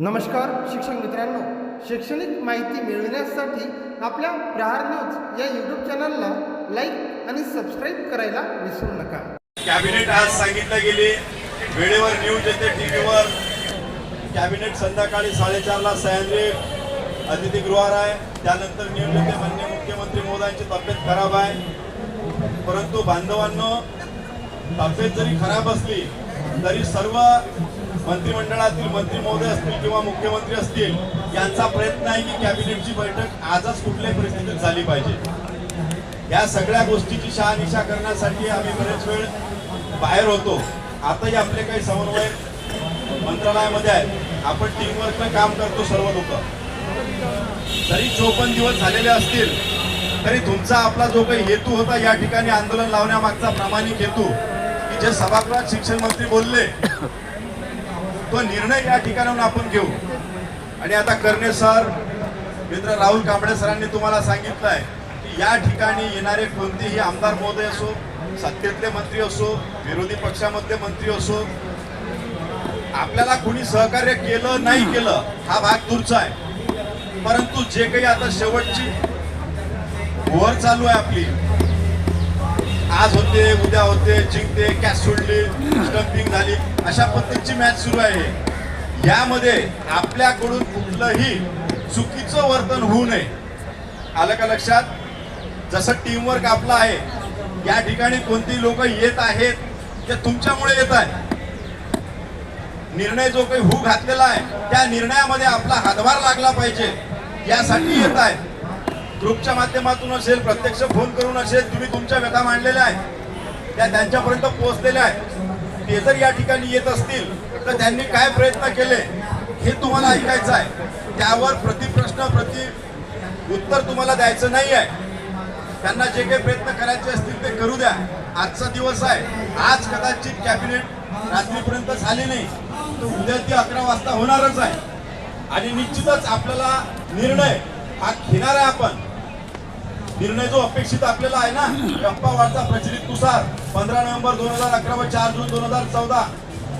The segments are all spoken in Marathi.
नमस्कार शिक्षक मित्रांनो. शैक्षणिक माहिती मिळविण्यासाठी आपल्या प्रहार न्यूज या यूट्यूब चॅनलला लाईक आणि सबस्क्राईब करायला विसरू नका. कॅबिनेट आज सांगितलं गेले. वेळेवर न्यूज येते टी व्हीवर कॅबिनेट संध्याकाळी साडेचारला सह्याद्री अतिथीगृहावर आहे. त्यानंतर न्यूज येते मान्य मुख्यमंत्री मोदांची तब्येत खराब आहे. परंतु बांधवांनो तब्येत जरी खराब असली तरी सर्व मंत्रिमंडळातील मंत्री महोदय असतील किंवा मुख्यमंत्री असतील यांचा प्रयत्न आहे की कॅबिनेटची बैठक आजच कुठल्याही परिस्थितीत झाली पाहिजे. या सगळ्या गोष्टीची शहानिशा करण्यासाठी आम्ही बरेच वेळ बाहेर होतो. आताही आपले काही समन्वय मंत्रालयामध्ये आहेत आपण टीमवर्कनं काम करतो सर्व लोक. जरी चोपन्न दिवस झालेले असतील तरी तुमचा आपला जो काही हेतू होता या ठिकाणी आंदोलन लावण्यामागचा प्रामाणिक हेतू की जे सभागृहात शिक्षण मंत्री बोलले तो निर्णय या ठिकाणाहून आपण घेऊ. आणि आता करणे सर मित्र राहुल कांबळे सरांनी तुम्हाला सांगितलं आहे की या ठिकाणी येणारे कोणतेही आमदार महोदय असो सत्तेतले मंत्री असो विरोधी पक्षामधले मंत्री असो आपल्याला कुणी सहकार्य केलं नाही केलं हा भाग दूरचा आहे. परंतु जे काही आता शेवटची ओव्हर चालू आहे आपली आज होते उद्या होते जिंकते कॅच सोडली स्टंपिंग झाली अशा पद्धतीची मॅच सुरू आहे. यामध्ये आपल्याकडून कुठलंही चुकीचं वर्तन होऊ नये. आलं का लक्षात? जसं टीमवर्क आपलं आहे या ठिकाणी कोणती लोक येत आहेत ते तुमच्यामुळे येत आहे निर्णय जो काही हू घातलेला आहे त्या निर्णयामध्ये आपला हातभार लागला पाहिजे. यासाठी येत आहेत. ग्रुपच्या माध्यमातून असेल प्रत्यक्ष फोन करून असेल तुम्ही तुमच्या व्यथा मांडलेल्या आहेत त्या त्यांच्यापर्यंत पोहोचलेल्या आहेत. ते जर या ठिकाणी येत असतील तर त्यांनी काय प्रयत्न केले हे तुम्हाला ऐकायचं आहे. त्यावर प्रतिप्रश्न प्रति उत्तर तुम्हाला द्यायचं नाही आहे त्यांना जे काही प्रयत्न करायचे असतील ते करू द्या. आजचा दिवस आहे. आज कदाचित कॅबिनेट रात्रीपर्यंत झाले नाही तर उद्या ती अकरा वाजता होणारच आहे. आणि निश्चितच आपल्याला निर्णय हा घेणार आहे आपण. निर्णय जो अपेक्षित आपल्याला आहे ना गप्पा वार्ता प्रचलित नुसार पंधरा नोव्हेंबर दोन हजार अकरा व चार जून दोन हजार चौदा.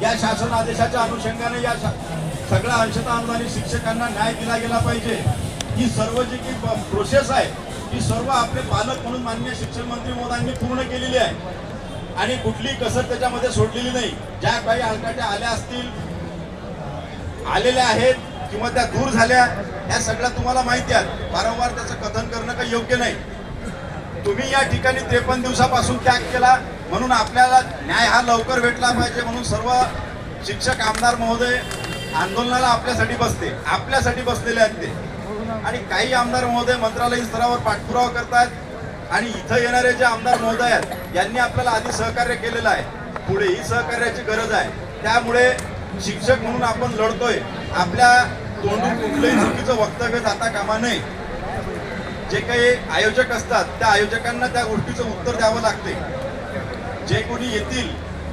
या शासन आदेशाच्या अनुषंगाने या सगळ्या अंशतः अनुदानित शिक्षकांना न्याय दिला गेला पाहिजे. ही सर्व जी की प्रोसेस आहे ही सर्व आपले पालक म्हणून मान्य शिक्षण मंत्री मोदांनी पूर्ण केलेली आहे. आणि कुठली कसर त्याच्यामध्ये सोडलेली नाही. ज्या काही हलकाट्या आल्या असतील आलेल्या आहेत किंवा त्या दूर झाल्या ह्या सगळ्या तुम्हाला माहिती आहेत. वारंवार त्याचं कथन करणं काही योग्य नाही. तुम्ही या ठिकाणी त्रेपन्न दिवसापासून त्याग केला म्हणून आपल्याला न्याय हा लवकर भेटला पाहिजे म्हणून सर्व शिक्षक आमदार महोदय आंदोलनाला आपल्यासाठी बसते आपल्यासाठी बसलेले आहेत ते. आणि काही आमदार महोदय मंत्रालयीन स्तरावर पाठपुरावा करतात आणि इथं येणारे जे आमदार महोदय आहेत यांनी आपल्याला आधी सहकार्य केलेलं आहे. पुढेही सहकार्याची गरज आहे. त्यामुळे शिक्षक म्हणून आपण लढतोय. आपल्या तोंडून कुठलंही चुकीचं वक्तव्य जाता कामा नये. जे काही आयोजक असतात त्या आयोजकांना त्या गोष्टीचं उत्तर द्यावं लागते. जे कोणी येतील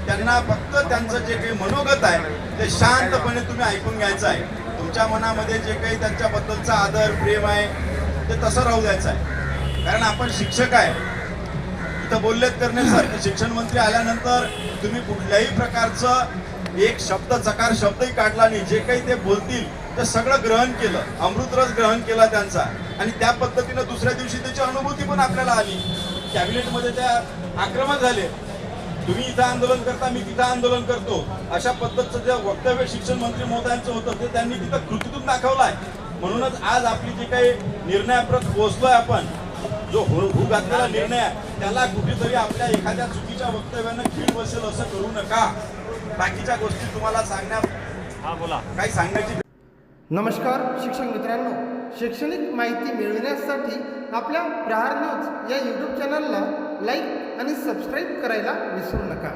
त्यांना फक्त त्यांचं जे काही मनोगत आहे ते शांतपणे तुम्ही ऐकून घ्यायचं आहे. तुमच्या मनामध्ये जे काही त्यांच्याबद्दलचा आदर प्रेम आहे ते तसं राहू द्यायचं आहे. कारण आपण शिक्षक आहे. इथं बोललेत करण्यासारखं सर शिक्षण मंत्री आल्यानंतर तुम्ही कुठल्याही प्रकारचं एक शब्द चकार शब्दही काढला नाही. जे काही ते बोलतील ते सगळं ग्रहण केलं. अमृतरस ग्रहण केला त्यांचा. आणि त्या पद्धतीनं दुसऱ्या दिवशी त्याची अनुभूती पण आपल्याला आली. कॅबिनेटमध्ये त्या आक्रमक झाले. तुम्ही इथं आंदोलन करता मी तिथं आंदोलन करतो. अशा पद्धतीचं जे वक्तव्य शिक्षण मंत्री महोदयांचं होतं ते त्यांनी तिथं कृतीतून दाखवलं आहे म्हणूनच आज आपली जी काही निर्णयाप्रत पोहोचलोय आपण जो हो हो घातलेला निर्णय आहे त्याला कुठेतरी आपल्या एखाद्या चुकीच्या वक्तव्यानं खीळ बसेल असं करू नका. बाकीच्या गोष्टी तुम्हाला सांगण्यात हा बोला. काही सांगण्याची नमस्कार शिक्षक मित्रांनो. शैक्षणिक माहिती मिळविण्यासाठी आपल्या प्रहार न्यूज या यूट्यूब चॅनलला लाईक आणि सबस्क्राईब करायला विसरू नका.